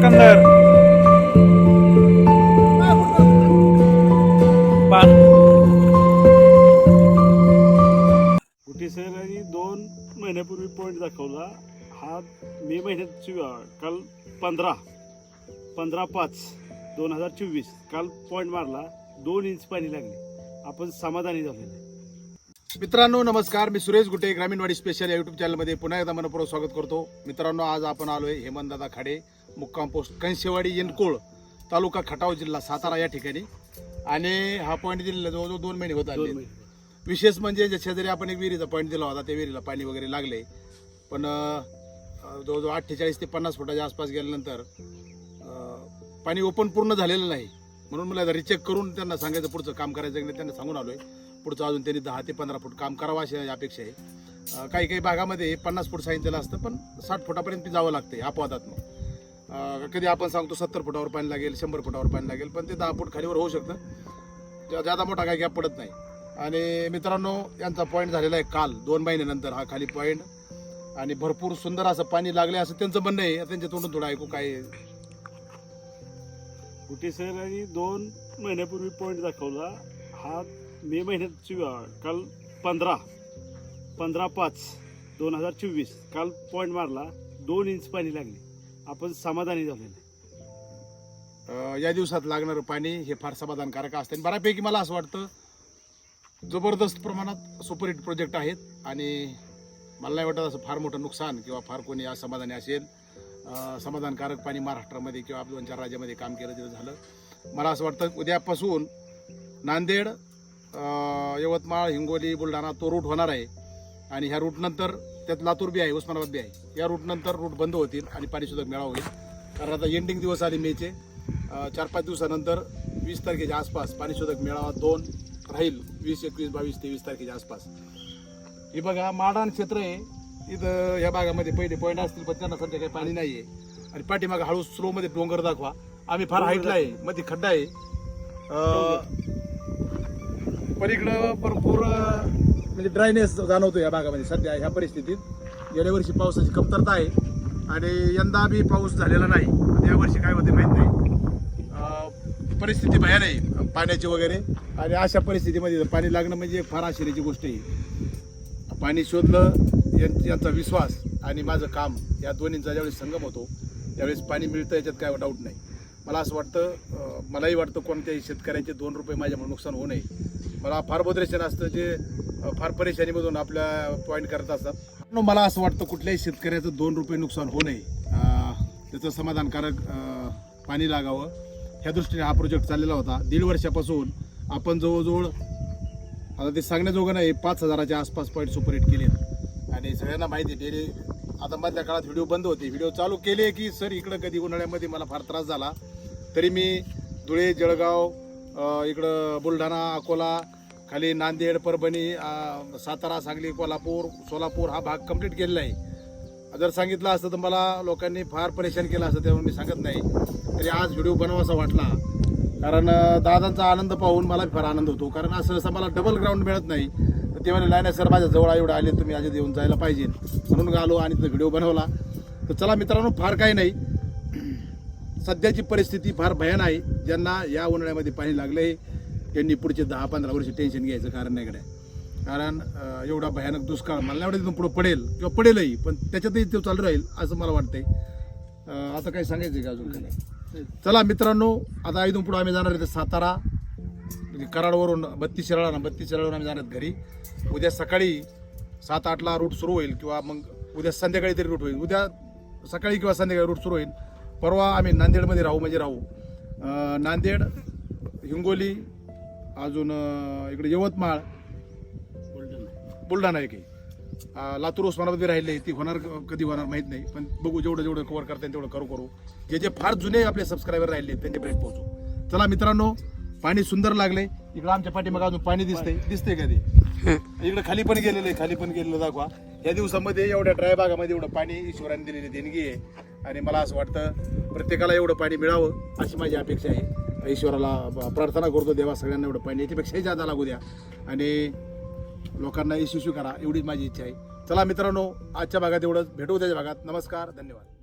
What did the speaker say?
पान कुठे सरांनी दोन महिन्यापूर्वी पॉईंट दाखवला. हा मे महिन्याची वेळ. काल पंधरा. पंधरा पाच दोन हजार चोवीस. काल पॉईंट मारला. दोन इंच पाणी लागले. आपण समाधानी झालेले मित्रांनो नमस्कार. मी सुरेश गुटे ग्रामीणवाडी स्पेशल या युट्यूब चॅनलमध्ये पुन्हा एकदा मनपूर्वक स्वागत करतो. मित्रांनो आज आपण आलोय हेमंतदादा खाडे. मुक्काम पोस्ट कंशेवाडी येनकोळ तालुका खटाव जिल्हा सातारा या ठिकाणी. आणि हा पॉईंट दिलेला जवळजवळ दोन महिने होत आले. विशेष म्हणजे ज्या शेजारी आपण एक विहिरीचा पॉईंट दिला होता त्या विहिरीला पाणी वगैरे लागले पण जवळजवळ अठ्ठेचाळीस ते पन्नास फुटाच्या आसपास गेल्यानंतर पाणी ओपन पूर्ण झालेलं नाही. म्हणून मला रिचेक करून त्यांना सांगायचं पुढचं काम करायचं की नाही त्यांना सांगून आलोय. पुढचं अजून त्यांनी दहा ते पंधरा फूट काम करावं अशी अपेक्षा आहे. काही काही भागामध्ये पन्नास फूट सांगितलेलं असतं पण साठ फुटापर्यंत जावं लागते अपवादात्मक. कधी आपण सांगतो सत्तर फुटावर पाणी लागेल शंभर फुटावर पाणी लागेल पण ते दहा फूट खालीवर होऊ शकतं. ज्यादा जादा मोठा काही गॅप पडत नाही. आणि मित्रांनो यांचा पॉईंट झालेला आहे काल दोन महिन्यानंतर हा खाली पॉईंट आणि भरपूर सुंदर असं पाणी लागले असं त्यांचं म्हणणं आहे. त्यांच्या तोंडून थोडं ऐकू काय आहे. कुठे आणि दोन महिन्यापूर्वी पॉईंट दाखवला. हा मे महिन्याची काल पंधरा. पंधरा पाच दोन हजार चोवीस. काल पॉईंट मारला दोन इंच पाणी लागले. आपण समाधानी झालेले. अं, या दिवसात लागणारं पाणी हे फार समाधानकारक असतं. आणि बऱ्यापैकी मला असं वाटतं जबरदस्त प्रमाणात सुपरहिट प्रोजेक्ट आहेत आणि मला नाही वाटत असं फार मोठं नुकसान किंवा फार कोणी असमाधानी असेल. अं, समाधानकारक पाणी महाराष्ट्रामध्ये किंवा दोन चार राज्यामध्ये काम केलं तिथं झालं. मला असं वाटतं उद्यापासून नांदेड अं, यवतमाळ हिंगोली बुलढाणा तो रूट होणार आहे. आणि ह्या रूटनंतर त्यात लातूर बी आहे उस्मानाबाद बी आहे. या रूटनंतर रूट बंद होतील आणि पाणीसुद्धा मेळावा होईल. कारण आता एंडिंग दिवस आले मेचे. चार पाच दिवसानंतर वीस तारखेच्या आसपास पाणीशोधक मेळावा दोन राहील. वीस एकवीस बावीस तेवीस तारखेच्या आसपास. हे बघा माडान क्षेत्र आहे. इथं ह्या भागामध्ये पहिले पॉईंट असतील पण त्यांना सध्या काही पाणी नाही आहे आणि पाठीमागं हळू स्लो मध्ये डोंगर दाखवा. आम्ही फार हाईटला आहे. मध्ये खड्डा आहे. अं, पलीकडं भरपूर म्हणजे ड्रायनेस जाणवतो या भागामध्ये सध्या ह्या परिस्थितीत. गेल्या वर्षी पावसाची कमतरता आहे आणि यंदा बी पाऊस झालेला नाही. या वर्षी काय होते माहीत नाही. परिस्थिती भयान आहे पाण्याची वगैरे. आणि अशा परिस्थितीमध्ये पाणी लागणं म्हणजे फार आश्चर्याची गोष्ट आहे. पाणी शोधलं यां- यांचा विश्वास आणि माझं काम या दोन्हींचा ज्यावेळेस संगम होतो त्यावेळेस पाणी मिळतं याच्यात काय डाऊट नाही. मला असं वाटतं मलाही वाटतं कोणत्याही शेतकऱ्यांचे दोन रुपये माझ्यामुळे नुकसान होऊ नये. मला फार बोधरेशन असतं जे फार परेशानीमधून आपल्या पॉईंट करत असतात. मला असं वाटतं कुठल्याही शेतकऱ्याचं दोन रुपये नुकसान होऊ नये. त्याचं समाधानकारक पाणी लागावं. ह्या दृष्टीने हा प्रोजेक्ट चाललेला होता. दीड वर्षापासून आपण जवळजवळ आता ते सांगण्याजोगं नाही पाच हजाराच्या आसपास पॉईंट सुपरहिट केले. आणि सगळ्यांना माहिती आहे डेली आता मधल्या काळात व्हिडिओ बंद होते. व्हिडिओ चालू केले की सर इकडं कधी उन्हाळ्यामध्ये मला फार त्रास झाला. तरी मी धुळे जळगाव इकडं बुलढाणा अकोला खाली नांदेड परभणी सातारा सांगली कोल्हापूर सोलापूर हा भाग कंप्लीट केलेला आहे. जर सांगितलं असतं तर मला लोकांनी फार परेशान केलं असतं त्यामुळे मी सांगत नाही. तरी आज व्हिडिओ बनवासा वाटला. कारण दादांचा आनंद पाहून मला फार आनंद होतो. कारण असं असं मला डबल ग्राउंड मिळत नाही. तर ते म्हणे नाही सर माझ्या जवळ एवढं आले तुम्ही आज येऊन जायला पाहिजे. म्हणून आलो आणि तो व्हिडिओ बनवला. तर चला मित्रांनो फार काही नाही. सध्याची परिस्थिती फार भयान आहे. ज्यांना या उन्हाळ्यामध्ये पाणी लागलं आहे त्यांनी पुढचे दहा पंधरा वर्ष टेन्शन घ्यायचं कारण नाही कडे कारण एवढा भयानक दुष्काळ मला नाही वाटत इथून पुढं पडेल किंवा पडेलही पण त्याच्यातही तो चालू राहील असं मला वाटतंय. आता काही सांगायचं का अजून काही? चला मित्रांनो आता इथून पुढे आम्ही जाणार आहे सातारा म्हणजे कराडवरून बत्तीस शिराळा ना बत्तीस शिराळावरून आम्ही जाणार घरी. उद्या सकाळी सात आठला रूट सुरू होईल किंवा मग उद्या संध्याकाळी तरी रूट होईल. उद्या सकाळी किंवा संध्याकाळी रूट सुरू होईल. परवा आम्ही नांदेडमध्ये राहू म्हणजे राहू. नांदेड हिंगोली अजून इकडे यवतमाळ. बुलढाणा बुलढाणा एक आहे. अं, लातूर उस्मानाबाद राहिले ती होणार कधी होणार माहीत नाही. पण बघू जेवढं जेवढं कव्हर करता येईल तेवढं करू करू. जे जे फार जुने आपले सबस्क्रायबर राहिले त्यांच्यापर्यंत पोहोचू. चला मित्रांनो पाणी सुंदर लागले. इकडं आमच्या पाठीमागे अजून पाणी दिसतंय. दिसतंय का ते इकडे खाली पण गेलेलं आहे खाली पण गेलेलं दाखवा. या दिवसामध्ये एवढ्या ड्राय भागामध्ये एवढं पाणी ईश्वराने दिलेली देणगी आहे. आणि मला असं वाटतं प्रत्येकाला एवढं पाणी मिळावं अशी माझी अपेक्षा आहे. ईश्वराला प्रार्थना करतो देवा सगळ्यांना एवढं पाणी. याच्यापेक्षाही जादा लागू द्या. आणि लोकांना यशस्वी करा एवढीच माझी इच्छा आहे. चला मित्रांनो आजच्या भागात एवढंच. भेटू त्याच्या भागात. नमस्कार धन्यवाद.